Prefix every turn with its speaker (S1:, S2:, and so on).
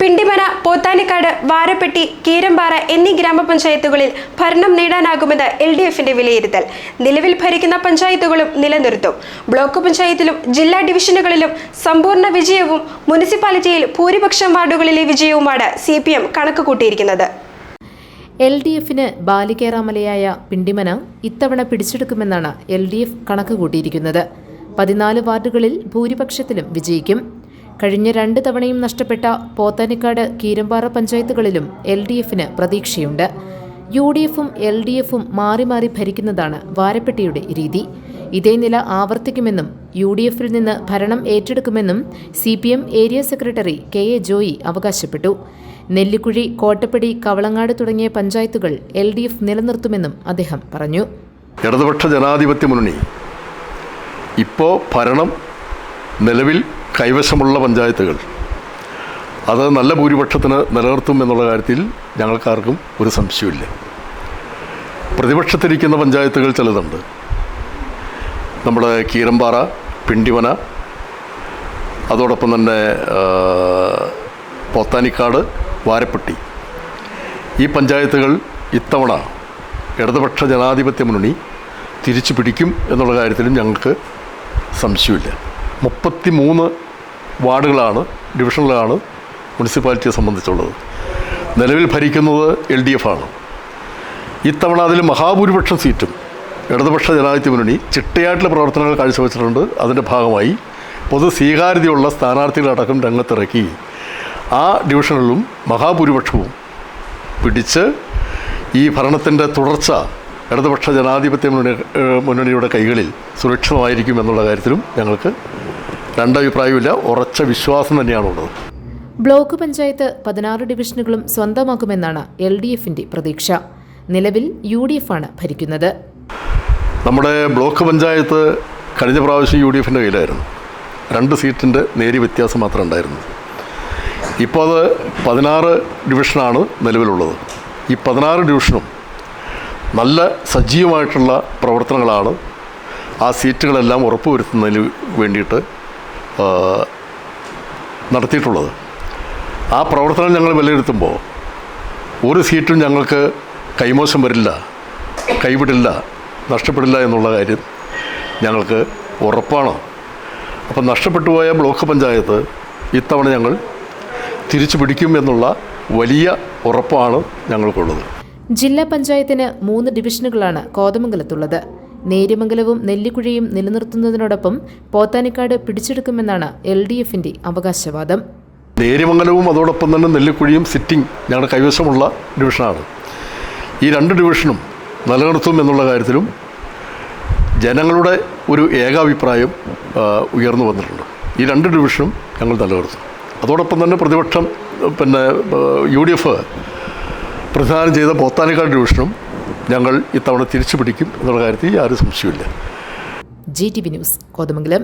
S1: പിണ്ടിമന പോത്താനിക്കാട് വാരപ്പെട്ടി കീരമ്പാറ എന്നീ ഗ്രാമപഞ്ചായത്തുകളിൽ ഭരണം നേടാനാകുമെന്ന് L D എഫിന്റെ വിലയിരുത്തൽ. നിലവിൽ ഭരിക്കുന്ന പഞ്ചായത്തുകളും നിലനിർത്തും. ബ്ലോക്ക് പഞ്ചായത്തിലും ജില്ലാ ഡിവിഷനുകളിലും സമ്പൂർണ വിജയവും മുനിസിപ്പാലിറ്റിയിൽ ഭൂരിപക്ഷം വാർഡുകളിലെ വിജയവുമാണ് സി പി എം കണക്കുകൂട്ടിയിരിക്കുന്നത്.
S2: എൽ ഡി എഫിന് ബാലികേറാമലയായ പിണ്ടിമന ഇത്തവണ പിടിച്ചെടുക്കുമെന്നാണ് എൽ ഡി എഫ് കണക്ക് കൂട്ടിയിരിക്കുന്നത് പതിനാല് വാർഡുകളിൽ ഭൂരിപക്ഷത്തിലും വിജയിക്കും. കഴിഞ്ഞ രണ്ട് തവണയും നഷ്ടപ്പെട്ട പോത്താനിക്കാട് കീരമ്പാറ പഞ്ചായത്തുകളിലും എൽ ഡി എഫിന് പ്രതീക്ഷയുണ്ട്. യു ഡി എഫും എൽ ഡി എഫും മാറി മാറി ഭരിക്കുന്നതാണ് വാരപ്പെട്ടിയുടെ രീതി. ഇതേ നില ആവർത്തിക്കുമെന്നും യു ഡി എഫിൽ നിന്ന് ഭരണം ഏറ്റെടുക്കുമെന്നും C P M area secretary K A Joy അവകാശപ്പെട്ടു. നെല്ലിക്കുഴി കോട്ടപ്പടി കവളങ്ങാട് തുടങ്ങിയ പഞ്ചായത്തുകൾ എൽ ഡി എഫ് നിലനിർത്തുമെന്നും അദ്ദേഹം പറഞ്ഞു.
S3: ഇടതുപക്ഷ ജനാധിപത്യ മുന്നണി ഇപ്പോൾ ഭരണം നിലവിൽ കൈവശമുള്ള പഞ്ചായത്തുകൾ. അത് നല്ല ഭൂരിപക്ഷത്തിന് നിലനിർത്തും എന്നുള്ള കാര്യത്തിൽ ഞങ്ങൾക്കാർക്കും ഒരു സംശയമില്ല പ്രതിപക്ഷത്തിരിക്കുന്ന പഞ്ചായത്തുകൾ ചിലതുണ്ട്. നമ്മുടെ കീരമ്പാറ പിണ്ടിമന അതോടൊപ്പം തന്നെ പോത്താനിക്കാട് വാരപ്പെട്ടി. ഈ പഞ്ചായത്തുകൾ ഇത്തവണ ഇടതുപക്ഷ ജനാധിപത്യ മുന്നണി തിരിച്ചു പിടിക്കും എന്നുള്ള കാര്യത്തിലും ഞങ്ങൾക്ക് സംശയമില്ല മുപ്പത്തി മൂന്ന് വാർഡുകളാണ് ഡിവിഷനിലാണ് മുനിസിപ്പാലിറ്റിയെ സംബന്ധിച്ചുള്ളത്. നിലവിൽ ഭരിക്കുന്നത് എൽ ഡി എഫ് ആണ് ഇത്തവണ അതിൽ മഹാഭൂരിപക്ഷം സീറ്റും ഇടതുപക്ഷ ജനാധിപത്യ മുന്നണി ചിട്ടയായിട്ടുള്ള പ്രവർത്തനങ്ങൾ കാഴ്ചവെച്ചിട്ടുണ്ട്. അതിന്റെ ഭാഗമായി പൊതു സ്വീകാര്യതയുള്ള സ്ഥാനാർത്ഥികളടക്കം രംഗത്തിറക്കി. ആ ഡിവിഷനുകളിലും മഹാഭൂരിപക്ഷവും പിടിച്ച് ഈ ഭരണത്തിന്റെ തുടർച്ച ഇടതുപക്ഷ ജനാധിപത്യ മുന്നണി മുന്നണിയുടെ കൈകളിൽ സുരക്ഷിതമായിരിക്കും എന്നുള്ള കാര്യത്തിലും ഞങ്ങൾക്ക് രണ്ടഭിപ്രായമില്ല ഉറച്ച വിശ്വാസം തന്നെയാണുള്ളത്.
S2: ബ്ലോക്ക് പഞ്ചായത്ത് പതിനാറ് ഡിവിഷനുകളും സ്വന്തമാക്കുമെന്നാണ് എൽ ഡി എഫിന്റെ പ്രതീക്ഷ. നിലവിൽ യു ഡി എഫ് ആണ് ഭരിക്കുന്നത്.
S3: നമ്മുടെ ബ്ലോക്ക് പഞ്ചായത്ത് കഴിഞ്ഞ പ്രാവശ്യം യു ഡി എഫിന്റെ കയ്യിലായിരുന്നു. രണ്ട് സീറ്റിന്റെ നേരിയ വ്യത്യാസം മാത്രമേ ഉണ്ടായിരുന്നു ഇപ്പോൾ അത് പതിനാറ് ഡിവിഷനാണ് നിലവിലുള്ളത്. ഈ പതിനാറ് ഡിവിഷനും നല്ല സജീവമായിട്ടുള്ള പ്രവർത്തനങ്ങളാണ് ആ സീറ്റുകളെല്ലാം ഉറപ്പുവരുത്തുന്നതിന് വേണ്ടിയിട്ട് നടത്തിയിട്ടുള്ളത്. ആ പ്രവർത്തനം ഞങ്ങൾ വിലയിരുത്തുമ്പോൾ ഒരു സീറ്റും ഞങ്ങൾക്ക് കൈമോശം വരില്ല കൈവിടില്ല നഷ്ടപ്പെടില്ല എന്നുള്ള കാര്യം ഞങ്ങൾക്ക് ഉറപ്പാണ്. അപ്പം നഷ്ടപ്പെട്ടു പോയ ബ്ലോക്ക് പഞ്ചായത്ത് ഇത്തവണ ഞങ്ങൾ തിരിച്ചു പിടിക്കും എന്നുള്ള വലിയ ഉറപ്പാണ് ഞങ്ങൾക്കുള്ളത്.
S2: ജില്ലാ പഞ്ചായത്തിന് മൂന്ന് ഡിവിഷനുകളാണ് കോതമംഗലത്തുള്ളത്. നേര്യമംഗലവും നെല്ലിക്കുഴിയും നിലനിർത്തുന്നതിനോടൊപ്പം പോത്താനിക്കാട് പിടിച്ചെടുക്കുമെന്നാണ് എൽ ഡി എഫിന്റെ അവകാശവാദം.
S3: നേര്യമംഗലവും അതോടൊപ്പം തന്നെ നെല്ലിക്കുഴിയും സിറ്റിംഗ് ഞങ്ങളുടെ കൈവശമുള്ള ഡിവിഷനാണ്. ഈ രണ്ട് ഡിവിഷനും നിലനിർത്തും എന്നുള്ള കാര്യത്തിലും ജനങ്ങളുടെ ഒരു ഏകാഭിപ്രായം ഉയർന്നു വന്നിട്ടുണ്ട്. ഈ രണ്ട് ഡിവിഷനും ഞങ്ങൾ നിലനിർത്തും. അതോടൊപ്പം തന്നെ പ്രതിപക്ഷം പിന്നെ യു ഡി എഫ് പ്രതിദാനം ചെയ്ത പോത്താനിക്കാട് ഡിവിഷനും ഞങ്ങൾ ഇത്തവണ തിരിച്ചു പിടിക്കും എന്നുള്ള കാര്യത്തിൽ യാതൊരു സംശയമില്ല
S2: G T V news Kothamangalam.